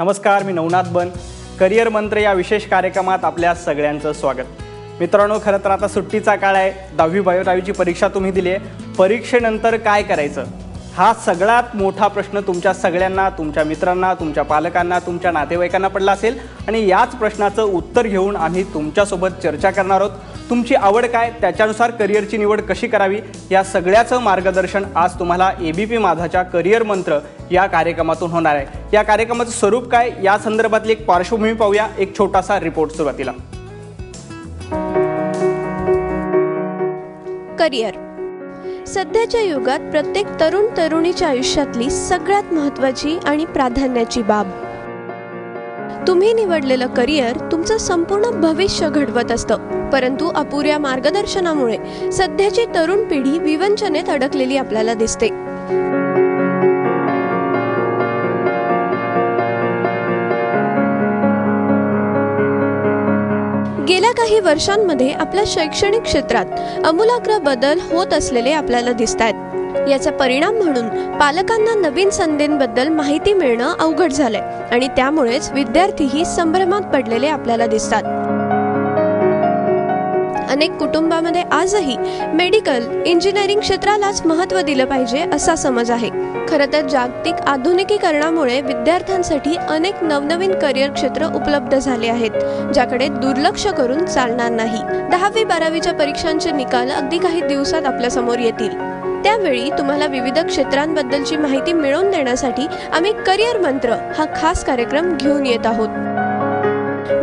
नमस्कार मी नवनाथ बन. करिअर मंत्र या विशेष कार्यक्रमात आपल्या सगळ्यांचं स्वागत. मित्रांनो खरं तर आता सुट्टीचा काळ आहे. दहावी बायोदहावीची परीक्षा तुम्ही दिली आहे. परीक्षेनंतर काय करायचं? हा सगळ्यात मोठा प्रश्न तुमच्या सगळ्यांना तुमच्या मित्रांना तुमच्या पालकांना तुमच्या नातेवाईकांना पडला असेल. आणि याच प्रश्नाचं उत्तर घेऊन आम्ही तुमच्यासोबत चर्चा करणार आहोत. तुमची आवड काय? त्याच्यानुसार करिअरची निवड कशी करावी? या सगळ्याचं मार्गदर्शन आज तुम्हाला ए बी पी माझाच्या करिअर मंत्र या कार्यक्रमातून होणार आहे. या कार्यक्रमाचं स्वरूप काय? या संदर्भातली एक पार्श्वभूमी पाहूया. एक छोटासा रिपोर्ट सुरुवातीला. करिअर. सध्याच्या युगात प्रत्येक तरुण तरुणीच्या आयुष्यातली सगळ्यात महत्त्वाची आणि प्राधान्याची बाब. तुम्ही निवडलेलं करिअर तुमचं संपूर्ण भविष्य घडवत असतं. परंतु अपुऱ्या मार्गदर्शनामुळे सध्याची तरुण पिढी विवंचनेत अडकलेली आपल्याला दिसते. काही वर्षांमध्ये आपल्या शैक्षणिक क्षेत्रात अमूलाग्र बदल होत असलेले आपल्याला दिसत आहेत याचा परिणाम म्हणून पालकांना नवीन संधींबद्दल माहिती मिळणं अवघड झालंय आणि त्यामुळेच विद्यार्थीही संभ्रमात पडलेले आपल्याला दिसतात. अनेक कुटुंबामध्ये आजही मेडिकल इंजिनिअरिंग क्षेत्रालाच महत्त्व दिलं पाहिजे असा समज आहे. खरं तर जागतिक आधुनिकीकरणामुळे विद्यार्थ्यांसाठी अनेक नवनवीन करिअर क्षेत्र उपलब्ध झाले आहेत ज्याकडे दुर्लक्ष करून चालणार नाही. दहावी बारावीच्या परीक्षांचे निकाल अगदी काही दिवसात आपल्यासमोर येतील. त्यावेळी तुम्हाला विविध क्षेत्रांबद्दलची माहिती मिळवून देण्यासाठी आम्ही करिअर मंत्र हा खास कार्यक्रम घेऊन येत आहोत.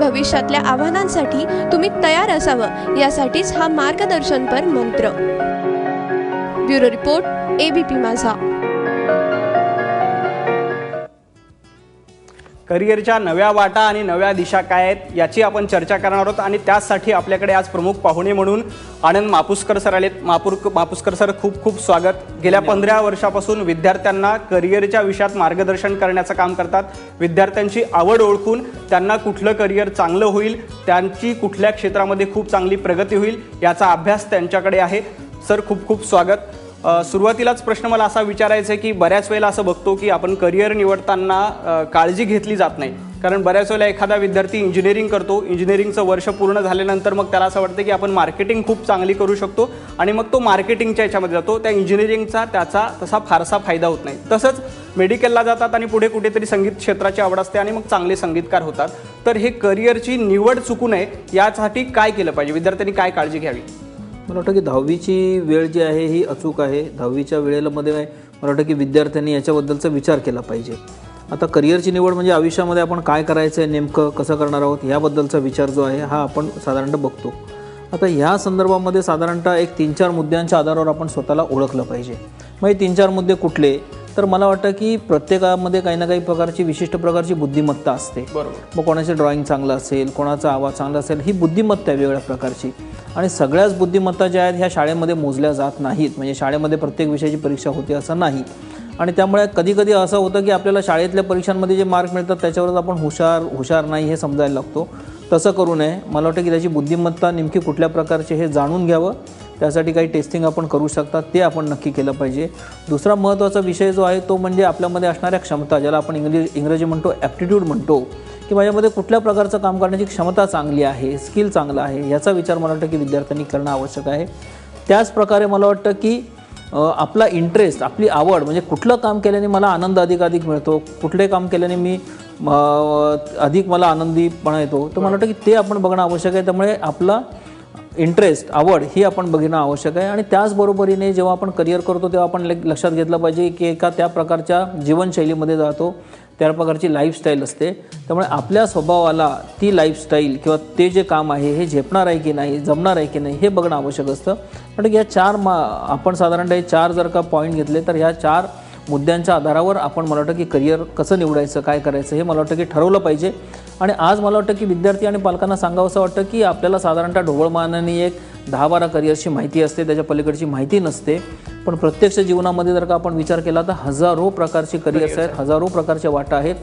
भविष्यातल्या आव्हानांसाठी तुम्ही तयार असावं. यासाठीच हा मार्गदर्शनपर मंत्र. ब्युरो रिपोर्ट एबीपी माझा. करिअरच्या नव्या वाटा आणि नव्या दिशा काय आहेत याची आपण चर्चा करणार आहोत आणि त्याचसाठी आपल्याकडे आज प्रमुख पाहुणे म्हणून आनंद मापुसकर सर आलेत. मापूर मापुसकर सर खूप खूप स्वागत. गेल्या पंधरा वर्षापासून विद्यार्थ्यांना करिअरच्या विषयात मार्गदर्शन करण्याचं काम करतात. विद्यार्थ्यांची आवड ओळखून त्यांना कुठलं करिअर चांगलं होईल त्यांची कुठल्या क्षेत्रामध्ये खूप चांगली प्रगती होईल याचा अभ्यास त्यांच्याकडे आहे. सर खूप खूप स्वागत. सुरुवातीलाच प्रश्न मला असा विचारायचा आहे की बऱ्याच वेळेला असं बघतो की आपण करिअर निवडताना काळजी घेतली जात नाही. कारण बऱ्याच वेळेला एखादा विद्यार्थी इंजिनिअरिंग करतो. इंजिनिअरिंगचं वर्ष पूर्ण झाल्यानंतर मग त्याला असं वाटतं की आपण मार्केटिंग खूप चांगली करू शकतो आणि मग तो मार्केटिंगच्या याच्यामध्ये जातो. त्या इंजिनिअरिंगचा त्याचा तसा फारसा फायदा होत नाही. तसंच मेडिकलला जातात आणि पुढे कुठेतरी संगीत क्षेत्राची आवड असते आणि मग चांगले संगीतकार होतात. तर हे करिअरची निवड चुकू नये यासाठी काय केलं पाहिजे? विद्यार्थ्यांनी काय काळजी घ्यावी? मला वाटतं की दहावीची वेळ जी आहे ही अचूक आहे. दहावीच्या वेळेला मध्ये मला वाटतं की विद्यार्थ्यांनी याच्याबद्दलचा विचार केला पाहिजे. आता करिअरची निवड म्हणजे आयुष्यामध्ये आपण काय करायचं आहे नेमकं कसं करणार आहोत याबद्दलचा विचार जो आहे हा आपण साधारणतः बघतो. आता ह्या संदर्भामध्ये साधारणतः एक तीन चार मुद्द्यांच्या आधारावर आपण स्वतःला ओळखलं पाहिजे. मग हे तीन चार मुद्दे कुठले? तर मला वाटतं की प्रत्येकामध्ये काही ना काही प्रकारची विशिष्ट प्रकारची बुद्धिमत्ता असते. बरोबर. मग कोणाचं ड्रॉइंग चांगलं असेल कोणाचा आवाज चांगला असेल ही बुद्धिमत्ता आहे वेगवेगळ्या प्रकारची. आणि सगळ्याच बुद्धिमत्ता ज्या आहेत ह्या शाळेमध्ये मोजल्या जात नाहीत. म्हणजे शाळेमध्ये प्रत्येक विषयाची परीक्षा होते असं नाही. आणि त्यामुळे कधी कधी असं होतं की आपल्याला शाळेतल्या परीक्षांमध्ये जे मार्क मिळतात त्याच्यावरच आपण हुशार हुशार नाही हे समजायला लागतो. तसं करू नये. मला वाटतं की त्याची बुद्धिमत्ता नेमकी कुठल्या प्रकारची हे जाणून घ्यावं. त्यासाठी काही टेस्टिंग आपण करू शकता ते आपण नक्की केलं पाहिजे. दुसरा महत्त्वाचा विषय जो आहे तो म्हणजे आपल्यामध्ये असणाऱ्या क्षमता ज्याला आपण इंग्लिश इंग्रजी म्हणतो ॲप्टिट्यूड म्हणतो की माझ्यामध्ये कुठल्या प्रकारचं काम करण्याची क्षमता चांगली आहे स्किल चांगला आहे याचा विचार मला वाटतं की विद्यार्थ्यांनी करणं आवश्यक आहे. त्याचप्रकारे मला वाटतं की आपला इंटरेस्ट आपली आवड म्हणजे कुठलं काम केल्याने मला आनंद अधिक अधिक मिळतो कुठले काम केल्याने मी अधिक मला आनंदीपणा येतो तर मला वाटतं की ते आपण बघणं आवश्यक आहे. त्यामुळे आपला इंटरेस्ट आवड ही आपण बघणं आवश्यक आहे. आणि त्याचबरोबरीने जेव्हा आपण करिअर करतो तेव्हा आपण लक्षात घेतलं पाहिजे की एका त्या प्रकारच्या जीवनशैलीमध्ये जातो. त्या प्रकारची लाईफस्टाईल असते. त्यामुळे आपल्या स्वभावाला ती लाईफस्टाईल किंवा ते जे काम आहे हे झेपणार आहे की नाही जमणार आहे की नाही हे बघणं आवश्यक असतं. पण या चार मा आपण साधारणतः हे चार जर का पॉईंट घेतले तर ह्या चार मुद्द्यांच्या आधारावर आपण मला वाटतं की करिअर कसं निवडायचं काय करायचं हे मला वाटतं की ठरवलं पाहिजे. आणि आज मला वाटतं की विद्यार्थी आणि पालकांना सांगावं असं वाटतं की आपल्याला साधारणतः ढोबळमानाने एक दहा बारा करिअरची माहिती असते त्याच्या पलीकडची माहिती नसते. पण प्रत्यक्ष जीवनामध्ये जर का आपण विचार केला तर हजारो प्रकारची करिअर्स आहेत हजारो प्रकारच्या वाटा आहेत.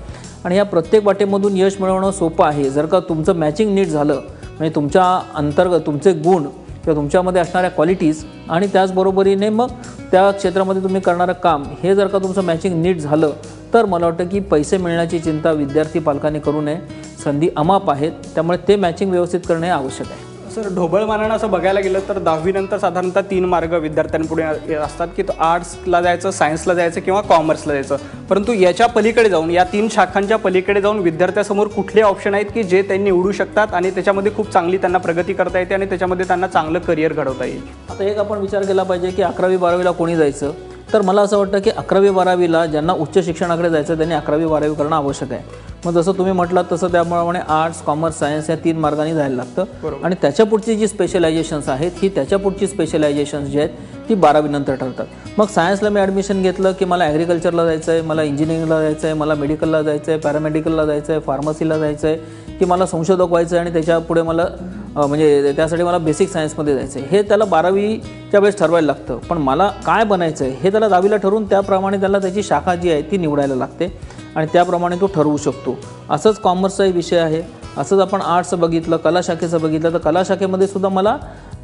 आणि या प्रत्येक वाटेमधून यश मिळवणं सोपं आहे. जर का तुमचं मॅचिंग नीट झालं म्हणजे तुमच्या अंतर्गत तुमचे गुण किंवा तुमच्यामध्ये असणाऱ्या क्वालिटीज आणि त्याचबरोबरीने मग त्या क्षेत्रामध्ये तुम्ही करणारं काम हे जर का तुमचं मॅचिंग नीट झालं तर मला वाटतं की पैसे मिळण्याची चिंता विद्यार्थी पालकांनी करू नये. संधी अमाप आहेत त्यामुळे ते मॅचिंग व्यवस्थित करणे आवश्यक आहे. सर ढोबळ मानानं असं बघायला गेलं तर दहावीनंतर साधारणतः तीन मार्ग विद्यार्थ्यांपुढे असतात की आर्ट्सला जायचं सायन्सला जायचं किंवा कॉमर्सला जायचं. परंतु याच्या पलीकडे जाऊन या तीन शाखांच्या पलीकडे जाऊन विद्यार्थ्यासमोर कुठले ऑप्शन आहेत की जे त्यांनी निवडू शकतात आणि त्याच्यामध्ये खूप चांगली त्यांना प्रगती करता येते आणि त्याच्यामध्ये त्यांना चांगलं करिअर घडवता येईल? आता एक आपण विचार केला पाहिजे की अकरावी बारावीला कोणी जायचं? तर मला असं वाटतं की अकरावी बारावीला ज्यांना उच्च शिक्षणाकडे जायचं त्यांनी अकरावी बारावी करणं आवश्यक आहे. मग जसं तुम्ही म्हटलात तसं त्याप्रमाणे आर्ट्स कॉमर्स सायन्स या तीन मार्गाने जायला लागतं. आणि त्याच्या पुढची जी स्पेशलायझेशन्स आहेत ही त्याच्या पुढची स्पेशलायझेशन्स जी आहेत ती बारावीनंतर ठरतात. मग सायन्सला मी ॲडमिशन घेतलं की मला ॲग्रिकल्चरला जायचं आहे मला इंजिनिअरिंगला जायचं आहे मला मेडिकलला जायचं आहे पॅरामेडिकलला जायचं आहे फार्मसीला जायचं आहे की मला संशोधक व्हायचं आहे आणि त्याच्या पुढे मला म्हणजे त्यासाठी मला बेसिक सायन्समध्ये जायचं आहे हे त्याला बारावीच्या वेळेस ठरवायला लागतं. पण मला काय बनायचं आहे हे त्याला दहावीला ठरवून त्याप्रमाणे त्याला त्याची शाखा जी आहे ती निवडायला लागते. आणि त्याप्रमाणे तो ठरवू शकतो. असंच कॉमर्सचाही विषय आहे. असंच आपण आर्ट्स बघितलं कला शाखेचं बघितलं तर कला शाखेमध्ये सुद्धा मला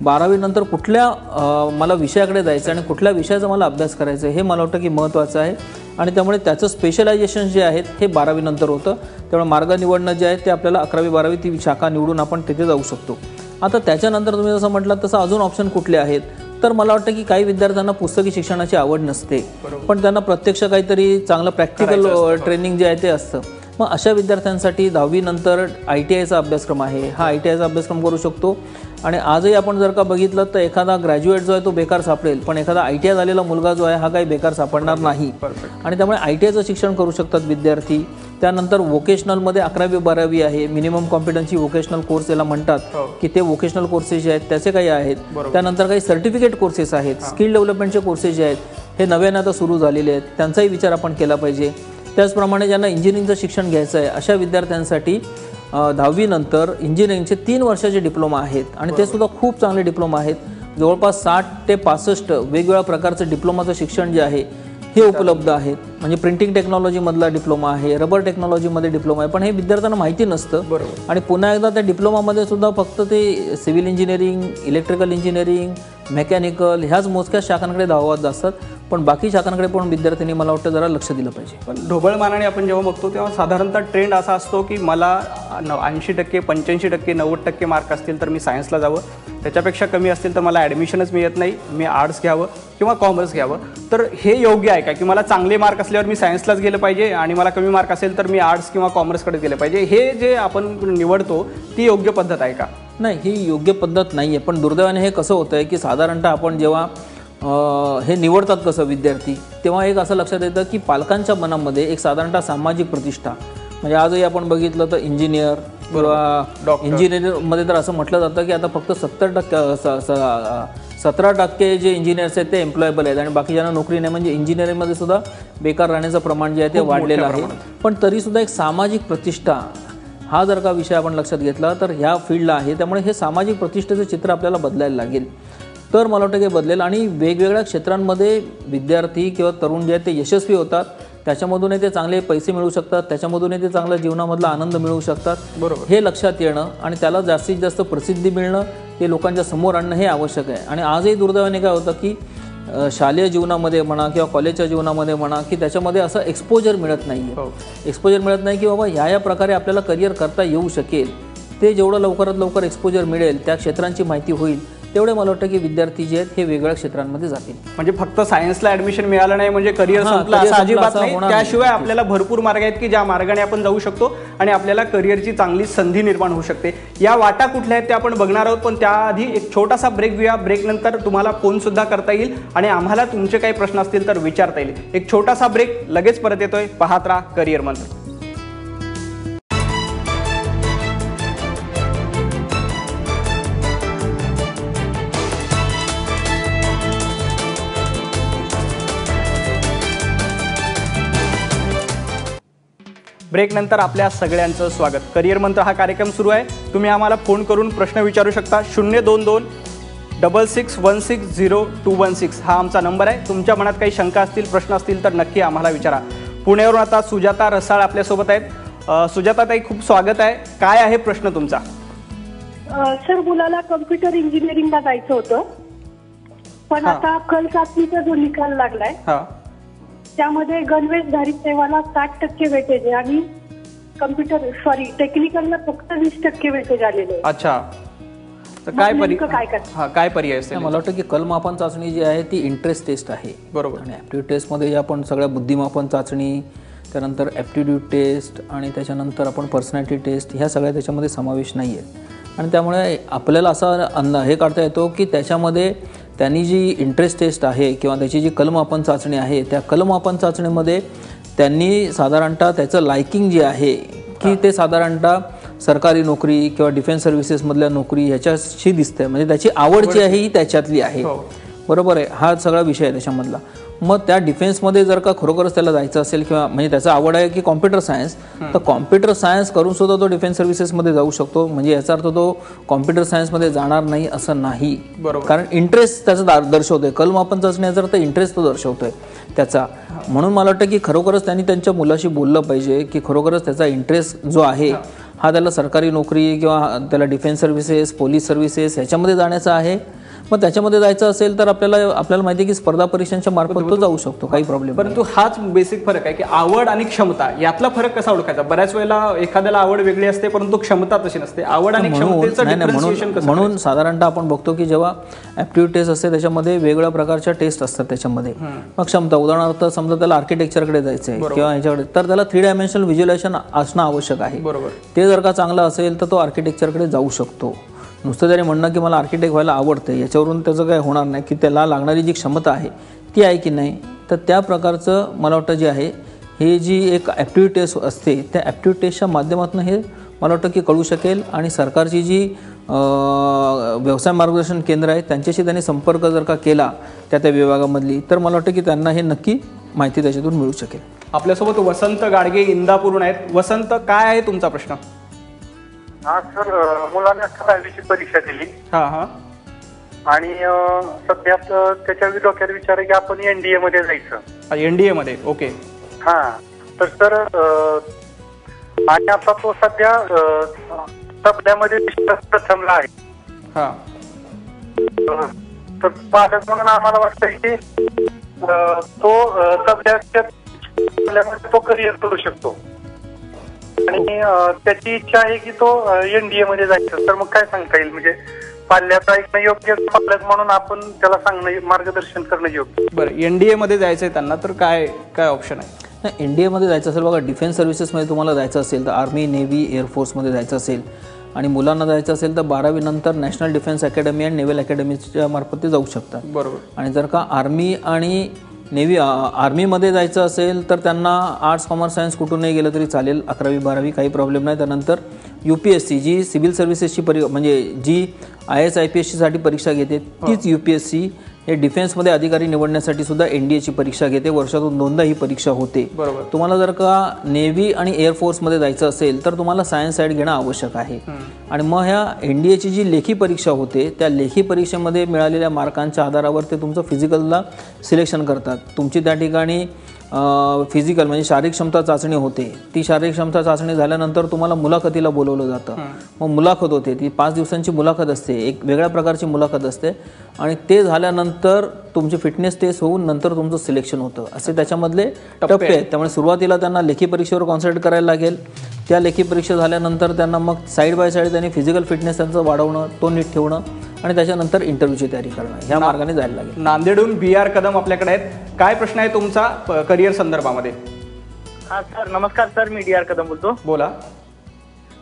बारावीनंतर कुठल्या मला विषयाकडे जायचं आणि कुठल्या विषयाचा मला अभ्यास करायचा आहे हे मला वाटतं की महत्त्वाचं आहे. आणि त्यामुळे त्याचं स्पेशलायझेशन जे आहेत हे बारावीनंतर होतं. त्यामुळे मार्ग निवडणं जे आहे ते आपल्याला अकरावी बारावी ती शाखा निवडून आपण तिथे जाऊ शकतो. आता त्याच्यानंतर तुम्ही जसं म्हटलं तसं अजून ऑप्शन कुठले आहेत? तर मला वाटतं की काही विद्यार्थ्यांना पुस्तकी शिक्षणाची आवड नसते. पण त्यांना प्रत्यक्ष काहीतरी चांगलं प्रॅक्टिकल ट्रेनिंग जे आहे ते असतं. मग अशा विद्यार्थ्यांसाठी दहावीनंतर आय टी आयचा अभ्यासक्रम आहे. हा आय टी आयचा अभ्यासक्रम करू शकतो. आणि आजही आपण जर का बघितलं तर एखादा ग्रॅज्युएट जो आहे तो बेकार सापडेल. पण एखादा आय टी आय झालेला मुलगा जो आहे हा काही बेकार सापडणार नाही. आणि त्यामुळे आय टी आयचं शिक्षण करू शकतात विद्यार्थी. त्यानंतर वोकेशनलमध्ये अकरावी बारावी आहे. मिनिमम कॉम्पिटन्सी वोकेशनल कोर्स याला म्हणतात. की ते वोकेशनल कोर्सेस जे आहेत त्याचे काही आहेत. त्यानंतर काही सर्टिफिकेट कोर्सेस आहेत. स्किल डेव्हलपमेंटचे कोर्सेस जे आहेत हे नव्यानं आता सुरू झालेले आहेत. त्यांचाही विचार आपण केला पाहिजे. त्याचप्रमाणे ज्यांना इंजिनिअरिंगचं शिक्षण घ्यायचं आहे अशा विद्यार्थ्यांसाठी दहावीनंतर इंजिनिअरिंगचे तीन वर्षाचे डिप्लोमा आहेत. आणि ते सुद्धा खूप चांगले डिप्लोमा आहेत. जवळपास साठ ते पासष्ट वेगवेगळ्या प्रकारचं डिप्लोमाचं शिक्षण जे आहे हे उपलब्ध आहेत म्हणजे प्रिंटिंग टेक्नॉलॉजीमधला डिप्लोमा आहे रबर टेक्नॉलॉजीमध्ये डिप्लोमा आहे. पण हे विद्यार्थ्यांना माहिती नसतं. आणि पुन्हा एकदा त्या डिप्लोमामध्ये सुद्धा फक्त ते civil engineering electrical engineering mechanical ह्याच मोजक्या शाखांकडे धावत असतात. पण बाकी शाखांकडे पण विद्यार्थ्यांनी मला वाटतं जरा लक्ष दिलं पाहिजे. पण ढोबळ मानाने आपण जेव्हा बघतो तेव्हा साधारणतः ट्रेंड असा असतो की मला ऐंशी टक्के पंच्याऐंशी टक्के नव्वद टक्के मार्क असतील तर मी सायन्सला जावं. त्याच्यापेक्षा कमी असतील तर मला ॲडमिशनच मिळत नाही. मी आर्ट्स घ्यावं किंवा कॉमर्स घ्यावं. तर हे योग्य आहे का? की मला चांगले मार्क असल्यावर मी सायन्सलाच गेलं पाहिजे आणि मला कमी मार्क असेल तर मी आर्ट्स किंवा कॉमर्सकडे गेलं पाहिजे? हे जे आपण निवडतो ती योग्य पद्धत आहे का? नाही ही योग्य पद्धत नाही आहे पण दुर्दैवाने हे कसं होतं आहे की साधारणतः आपण जेव्हा हे निवडतात कसं विद्यार्थी तेव्हा एक असं लक्षात येतं की पालकांच्या मनामध्ये एक साधारणतः सामाजिक प्रतिष्ठा म्हणजे आजही आपण बघितलं तर इंजिनियर किंवा इंजिनिअरमध्ये तर असं म्हटलं जातं की आता फक्त सत्तर टक्के स- स- सतरा टक्के जे इंजिनियर्स आहेत ते एम्प्लॉयबल आहेत. आणि बाकीच्यांना नोकरी नाही म्हणजे इंजिनिअरिंगमध्ये सुद्धा बेकार राहण्याचं प्रमाण जे आहे ते वाढलेलं आहे. पण तरीसुद्धा एक सामाजिक प्रतिष्ठा हा जर का विषय आपण लक्षात घेतला तर ह्या फील्डला आहे. त्यामुळे हे सामाजिक प्रतिष्ठेचं चित्र आपल्याला बदलायला लागेल. तर मला वाटतं की बदलेल. आणि वेगवेगळ्या क्षेत्रांमध्ये विद्यार्थी किंवा तरुण जे आहेत ते यशस्वी होतात. त्याच्यामधूनही ते चांगले पैसे मिळू शकतात त्याच्यामधूनही ते चांगला जीवनामधला आनंद मिळवू शकतात. बरोबर. हे लक्षात येणं आणि त्याला जास्तीत जास्त प्रसिद्धी मिळणं हे लोकांच्या समोर आणणं हे आवश्यक आहे. आणि आजही दुर्दैवाने काय होतं की शालेय जीवनामध्ये म्हणा किंवा कॉलेजच्या जीवनामध्ये म्हणा की त्याच्यामध्ये असं एक्सपोजर मिळत नाही आहे एक्सपोजर मिळत नाही की बाबा ह्या या प्रकारे आपल्याला करिअर करता येऊ शकेल. ते जेवढं लवकरात लवकर एक्सपोजर मिळेल त्या क्षेत्रांची माहिती होईल. तेवढे मला वाटतं की विद्यार्थी जे आहेत हे वेगवेगळ्या क्षेत्रांमध्ये जातील. म्हणजे फक्त सायन्सला ऍडमिशन मिळालं नाही म्हणजे करिअर संपलं असं अजिबात नाही. त्याशिवाय आपल्याला भरपूर मार्ग आहेत की ज्या मार्गाने आपण जाऊ शकतो आणि आपल्याला करिअरची चांगली संधी निर्माण होऊ शकते. या वाटा कुठल्या आहेत ते आपण बघणार आहोत पण त्याआधी एक छोटासा ब्रेक घेऊया. ब्रेक नंतर तुम्हाला फोन सुद्धा करता येईल आणि आम्हाला तुमचे काही प्रश्न असतील तर विचारता येईल. एक छोटासा ब्रेक लगेच परत येतोय. पाहत राहा करिअर मंत्र ब्रेक नंतर आपल्या सगळ्यांचं स्वागत. करिअर मंत्र हा कार्यक्रम सुरू आहे. तुम्ही आम्हाला फोन करून प्रश्न विचारू शकता. शून्य दोन दोन double six one six zero two one six हा आमचा नंबर आहे. तुमच्या मनात काही शंका असतील प्रश्न असतील तर नक्की आम्हाला विचारा. पुण्यावरून आता सुजाता रसाळ आपल्यासोबत आहेत. अ, सुजाताताई खूप स्वागत आहे. काय आहे प्रश्न तुमचा? सर मुलाला कम्प्युटर इंजिनिअरिंगला जायचं होतं. पण. आता कल चाचणीचा जो निकाल लागलाय त्यामध्ये गणवेशधारी सेवाला साठ टक्के वेटेज आहे आणि कम्प्युटर सॉरी टेक्निकलला फक्त वीस टक्के वेटेज आलेलं आहे अच्छा. तर मग काय नेमकं पर्याय काय करायचं? हा काय पर्याय असेल मला वाटतं की कलमापन चाचणी जी आहे ती इंटरेस्ट टेस्ट आहे. बरोबर. आणि ॲप्टिट्यूड टेस्टमध्ये जे आपण सगळ्या बुद्धिमापन चाचणी त्यानंतर ॲप्टिट्यूड टेस्ट आणि त्याच्यानंतर आपण पर्सनॅलिटी टेस्ट ह्या सगळ्या त्याच्यामध्ये समावेश नाही आहे आणि त्यामुळे आपल्याला असा अंदा हे काढता येतो की त्याच्यामध्ये त्यांनी जी इंटरेस्ट टेस्ट आहे किंवा त्याची जी कलमापन चाचणी आहे त्या कलमापन चाचणीमध्ये त्यांनी साधारणतः त्याचं लायकिंग जे आहे की ते साधारणतः सरकारी नोकरी किंवा डिफेन्स सर्व्हिसेसमधल्या नोकरी ह्याच्याशी दिसते म्हणजे त्याची आवड जी आहे ही त्याच्यातली आहे. हो. बरोबर आहे. हा सगळा विषय आहे त्याच्यामधला. मग त्या डिफेन्समध्ये जर का खरोखरच त्याला जायचं असेल किंवा म्हणजे त्याचा आवड आहे की कॉम्प्युटर सायन्स तर कॉम्प्युटर सायन्स करून सुद्धा तो डिफेन्स सर्व्हिसेसमध्ये जाऊ शकतो. म्हणजे याचा अर्थ तो कॉम्प्युटर सायन्समध्ये जाणार नाही असं नाही. बरोबर. कारण इंटरेस्ट त्याचा दार- दर्शवतोय. कलमापन चाचण्याचा अर्थ इंटरेस्ट तो दर्शवतोय त्याचा. म्हणून मला वाटतं की खरोखरच त्यांनी त्यांच्या मुलाशी बोललं पाहिजे की खरोखरच त्याचा इंटरेस्ट जो आहे हा. त्याला सरकारी नोकरी किंवा त्याला डिफेन्स सर्व्हिसेस पोलीस सर्व्हिसेस ह्याच्यामध्ये जाण्याचा आहे. मग त्याच्यामध्ये जायचं असेल तर आपल्याला आपल्याला माहिती आहे की स्पर्धा परीक्षांच्या मार्फत तो जाऊ शकतो काही प्रॉब्लेम परंतु हाच बेसिक फरक आहे की आवड आणि क्षमता यातला फरक कसा ओळखायचा? बऱ्याच वेळेला एखाद्याला आवड वेगळी असते परंतु क्षमता तशी नसते. आवड आणि म्हणून म्हणून साधारणतः आपण बघतो की जेव्हा ॲप्टिट्यूड टेस्ट असते त्याच्यामध्ये वेगवेगळ्या प्रकारच्या टेस्ट असतात त्याच्यामध्ये. मग क्षमता उदाहरणार्थ समजा त्याला आर्किटेक्चरकडे जायचं आहे किंवा ह्याच्याकडे तर त्याला थ्री डायमेन्शनल व्हिज्युअलायझेशन असणं आवश्यक आहे. बरोबर. ते जर का चांगलं असेल तर तो आर्किटेक्चरकडे जाऊ शकतो. नुसतं जरी म्हणणं की मला आर्किटेक्ट व्हायला आवडतं याच्यावरून त्याचं काय होणार नाही की त्याला लागणारी जी क्षमता आहे ती आहे की नाही तर त्या प्रकारचं मला वाटतं जे आहे हे जी एक ॲप्टिट्यूड टेस्ट असते त्या ॲप्टिट्यूड टेस्टच्या माध्यमातून हे मला वाटतं की कळू शकेल आणि सरकारची जी व्यवसाय मार्गदर्शन केंद्र आहे त्यांच्याशी त्यांनी संपर्क जर का केला त्या त्या विभागामधली तर मला वाटतं की त्यांना हे नक्की माहिती त्याच्यातून मिळू शकेल. आपल्यासोबत वसंत गाडगे इंदापूरून आहेत. वसंत काय आहे तुमचा प्रश्न? हा सर मुलाने आता दहावीची परीक्षा दिली. हा हा. आणि सध्या त्याच्या डोक्यात विचार आहे की आपण एनडीए मध्ये जायचं. एनडीए मध्ये ओके. हा. तर सर आणि आता तो सध्या तबल्यामध्ये प्रथमला आहे. हा. तर पालक म्हणून आम्हाला वाटतं की तो तबल्याच्या तो करिअर करू शकतो. आणि त्याची इच्छा आहे की तो एनडीए मध्ये जायचं तर मग काय सांगता येईल? म्हणजे पाल्याचं ऐकणं योग्य पालक म्हणून आपण त्याला सांगणं मार्गदर्शन करणं योग्य. बरं एनडीए मध्ये जायचंय त्यांना तर काय काय ऑप्शन आहे? नाही एन डी एमध्ये जायचं असेल बघा डिफेन्स सर्व्हिसेसमध्ये तुम्हाला जायचं असेल तर आर्मी नेव्ही एअरफोर्समध्ये जायचं असेल. आणि मुलांना जायचं असेल तर बारावीनंतर नॅशनल डिफेन्स अकॅडमी आणि नेव्हल अकॅडमीच्या मार्फत ते जाऊ शकतात. बरोबर. आणि जर का आर्मी आणि नेव्ही आर्मीमध्ये जायचं असेल तर त्यांना आर्ट्स कॉमर्स सायन्स कुठूनही गेलं तरी चालेल. अकरावी बारावी काही प्रॉब्लेम नाही. त्यानंतर यू पी एस सी जी सिव्हिल सर्व्हिसेसची परी म्हणजे जी आय एस आय पी एसची परीक्षा घेते तीच यू पी एस सी हे डिफेन्समध्ये अधिकारी निवडण्यासाठी सुद्धा एन डी एची परीक्षा घेते. वर्षातून दोनदा ही परीक्षा होते. बरोबर. तुम्हाला जर का नेव्ही आणि एअरफोर्समध्ये जायचं असेल तर तुम्हाला सायन्स साईड घेणं आवश्यक आहे. आणि मग ह्या एन डी एची जी लेखी परीक्षा होते त्या लेखी परीक्षेमध्ये मिळालेल्या मार्कांच्या आधारावर ते तुमचं फिजिकलला सिलेक्शन करतात. तुमची त्या ठिकाणी फिजिकल म्हणजे शारीरिक क्षमता चाचणी होते. ती शारीरिक क्षमता चाचणी झाल्यानंतर तुम्हाला मुलाखतीला बोलवलं जातं. मग मुलाखत होते. ती पाच दिवसांची मुलाखत असते. एक वेगळ्या प्रकारची मुलाखत असते. आणि ते झाल्यानंतर तुमची फिटनेस टेस्ट होऊन नंतर तुमचं सिलेक्शन होतं. असे त्याच्यामधले टप्पे आहेत. त्यामुळे सुरुवातीला त्यांना लेखी परीक्षेवर कॉन्सन्ट्रेट करायला लागेल. त्या लेखी परीक्षा झाल्यानंतर त्यांना मग साईड बाय साईड त्यांनी फिजिकल फिटनेस त्यांचं वाढवणं तो नीट ठेवणं. आणि त्याच्यानंतर इंटरव्ह्यूची तयारी करणं ह्या मार्गाने जायला लागेल. नांदेडहून बी आर कदम आपल्याकडे आहेत. काय प्रश्न आहे तुमचा करिअर संदर्भामध्ये? हा सर नमस्कार सर मी डी आर कदम बोलतो. बोला.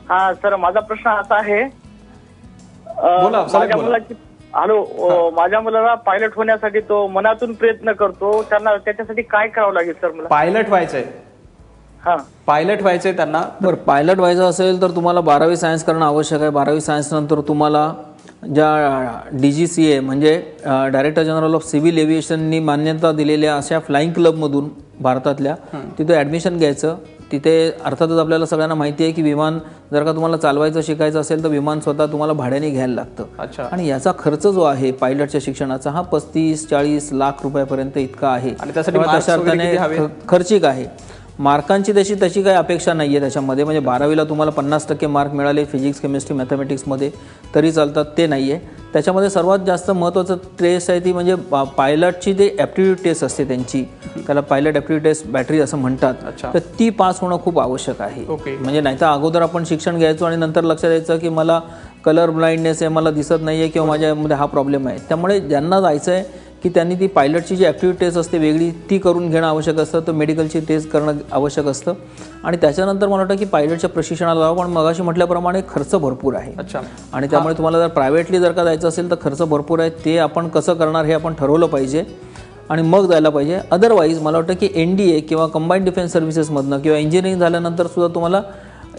हा सर माझा प्रश्न असा आहे माझ्या बोला. मुलाची हॅलो माझ्या मुलाला पायलट होण्यासाठी तो मनातून प्रयत्न करतो. त्यांना त्याच्यासाठी काय करावं लागेल सर मला? पायलट व्हायचंय. हा. पायलट व्हायचंय त्यांना. बरं पायलट व्हायचं असेल तर तुम्हाला बारावी सायन्स करणं आवश्यक आहे. बारावी सायन्स नंतर तुम्हाला ज्या डी जी सी ए म्हणजे डायरेक्टर जनरल ऑफ सिव्हिल एव्हिएशननी मान्यता दिलेल्या अशा फ्लाईंग क्लबमधून भारतातल्या तिथे ॲडमिशन घ्यायचं. तिथे अर्थातच आपल्याला सगळ्यांना माहिती आहे की विमान जर का तुम्हाला चालवायचं शिकायचं असेल तर विमान स्वतः तुम्हाला भाड्याने घ्यायला लागतं. अच्छा. आणि याचा खर्च जो आहे पायलटच्या शिक्षणाचा हा पस्तीस चाळीस लाख रुपयापर्यंत इतका आहे. आणि त्यासाठी खर्चिक आहे. मार्कांची तशी तशी काही अपेक्षा नाही आहे त्याच्यामध्ये. म्हणजे बारावीला तुम्हाला पन्नास टक्के मार्क मिळाले फिजिक्स केमिस्ट्री मॅथमॅटिक्समध्ये तरी चालतात ते नाही आहे त्याच्यामध्ये सर्वात जास्त महत्त्वाचं टेस्ट आहे ती म्हणजे पायलटची जे ॲप्टिट्यूड टेस्ट असते त्यांची त्याला पायलट ॲप्टिट्यूड टेस्ट बॅटरी असं म्हणतात. तर ती पास होणं खूप आवश्यक आहे. ओके. म्हणजे नाहीतर अगोदर आपण शिक्षण घ्यायचो आणि नंतर लक्षात यायचं की मला कलर ब्लाइंडनेस आहे मला दिसत नाही आहे किंवा माझ्यामध्ये हा प्रॉब्लेम आहे. त्यामुळे ज्यांना जायचं आहे की त्यांनी ती पायलटची जी ॲप्टिट्यूड टेस्ट असते वेगळी ती करून घेणं आवश्यक असतं तर मेडिकलची टेस्ट करणं आवश्यक असतं. आणि त्याच्यानंतर मला वाटतं की पायलटच्या प्रशिक्षणाला जावं पण मगाशी म्हटल्याप्रमाणे खर्च भरपूर आहे. अच्छा. आणि त्यामुळे तुम्हाला जर प्रायव्हेटली जर का जायचं असेल तर खर्च भरपूर आहे. ते आपण कसं करणार हे आपण ठरवलं पाहिजे. आणि मग जायला पाहिजे. अदरवाईज मला वाटतं की एन डी ए किंवा कंबाईंड डिफेन्स सर्व्हिसेसमधनं किंवा इंजिनिअरिंग झाल्यानंतर सुद्धा तुम्हाला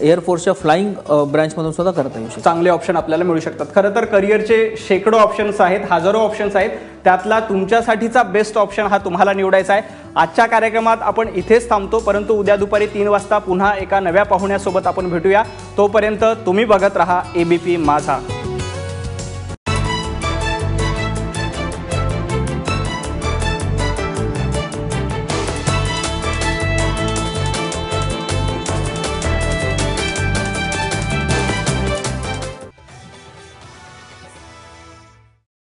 एअरफोर्सच्या फ्लाईंग ब्रँचमधून सुद्धा करता येऊ शकतो. चांगले ऑप्शन आपल्याला मिळू शकतात. खरं तर करिअरचे शेकडो ऑप्शन्स आहेत हजारो ऑप्शन्स आहेत. त्यातला तुमच्यासाठीचा बेस्ट ऑप्शन हा तुम्हाला निवडायचा आहे. आजच्या कार्यक्रमात आपण इथेच थांबतो परंतु उद्या दुपारी तीन वाजता पुन्हा एका नव्या पाहुण्यासोबत आपण भेटूया. तोपर्यंत तुम्ही बघत राहा एबीपी माझा.